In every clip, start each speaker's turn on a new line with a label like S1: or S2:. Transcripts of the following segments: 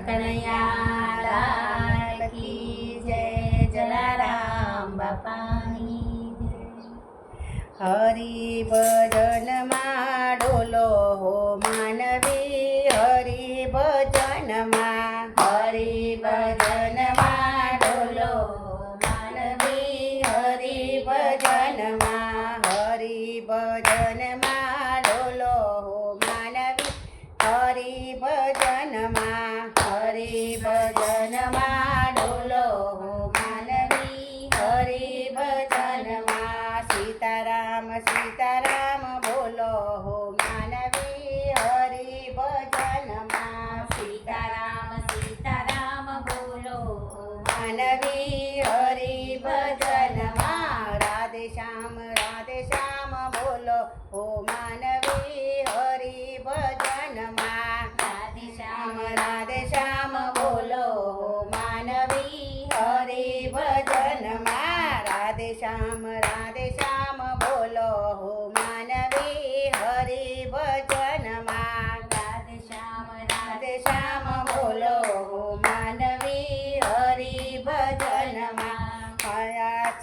S1: કનૈયા કી જય જલારામ બાપાની હરિ ભજનમાં હરિ ભજનમાં ડોલો માનવી હરિ ભજનમાં સીતારામ સીતારામ બોલો, હો માનવી હરિ ભજનમાં સીતારામ સીતારામ બોલો માનવી હરિ ભજનમાં રાધે શ્યામ રાધે શ્યામ બોલો, હો માનવી હરે ભજનમાં રાધે શ્યામ રાધે શ્યામ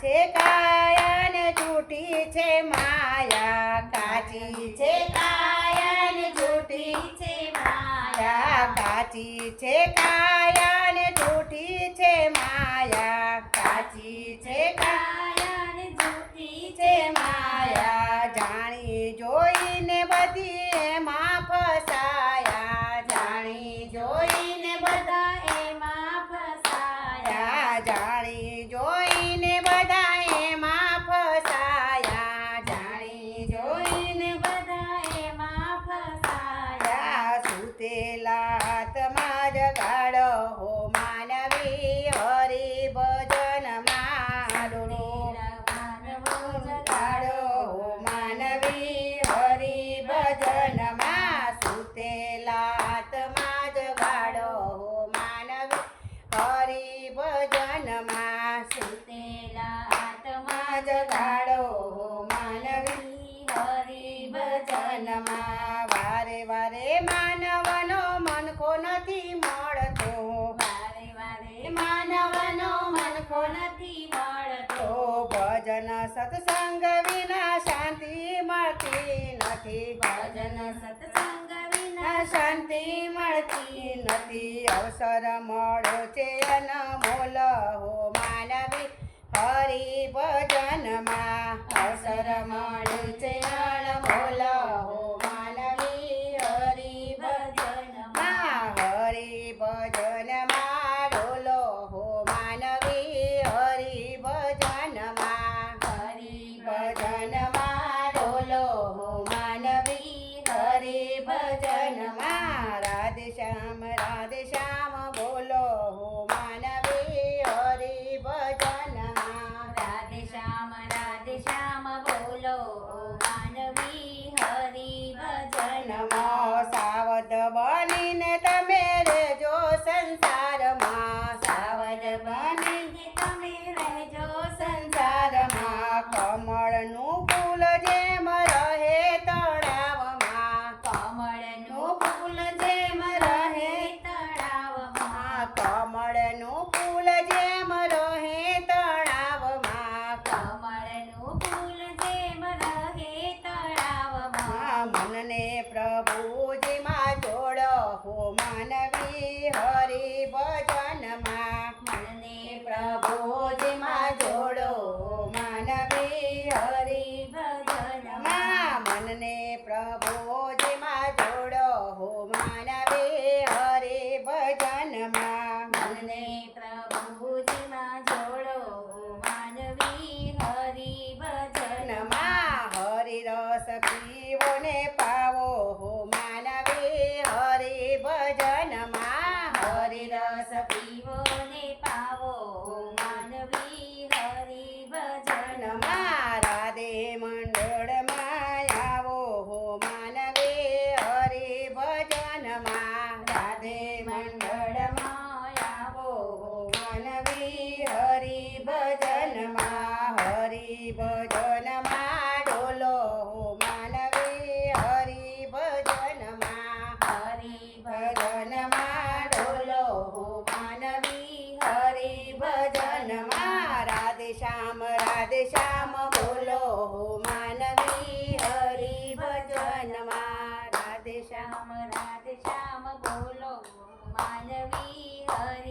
S1: છે કાયન છૂટી છે માયા, કાચી છે કાયન છૂટી છે માયા, કાચી છે કાયન છૂટી છે માયા, કાચી છે કાયન છૂટી છે માયા સુતેલા હાથમાં જગાડો હો માનવી હરી ભજન મારો. જગાડો હો માનવી હરિ ભજનમાં સુતેલા હાથમાં જગાડો હો માનવી હરિ ભજનમાં સુતેલા હાથમાં જગાડો હો ભજન સત્સંગ વિના શાંતિ મળતી નથી ભજન સત્સંગ વિના શાંતિ મળતી નથી અવસર મળ્યો છે અનમોલ હો માનવી હરિ હો માનવી, હરિ ભજનમાં રાધે શ્યામ રાધે શ્યામ બોલો માનવી ભજન ભજનમાં રાધે શ્યામ રાધે શ્યામ બોલો માનવી, હરે ભજનમાં સાવધ બનીને 不敬啊 શ્યામ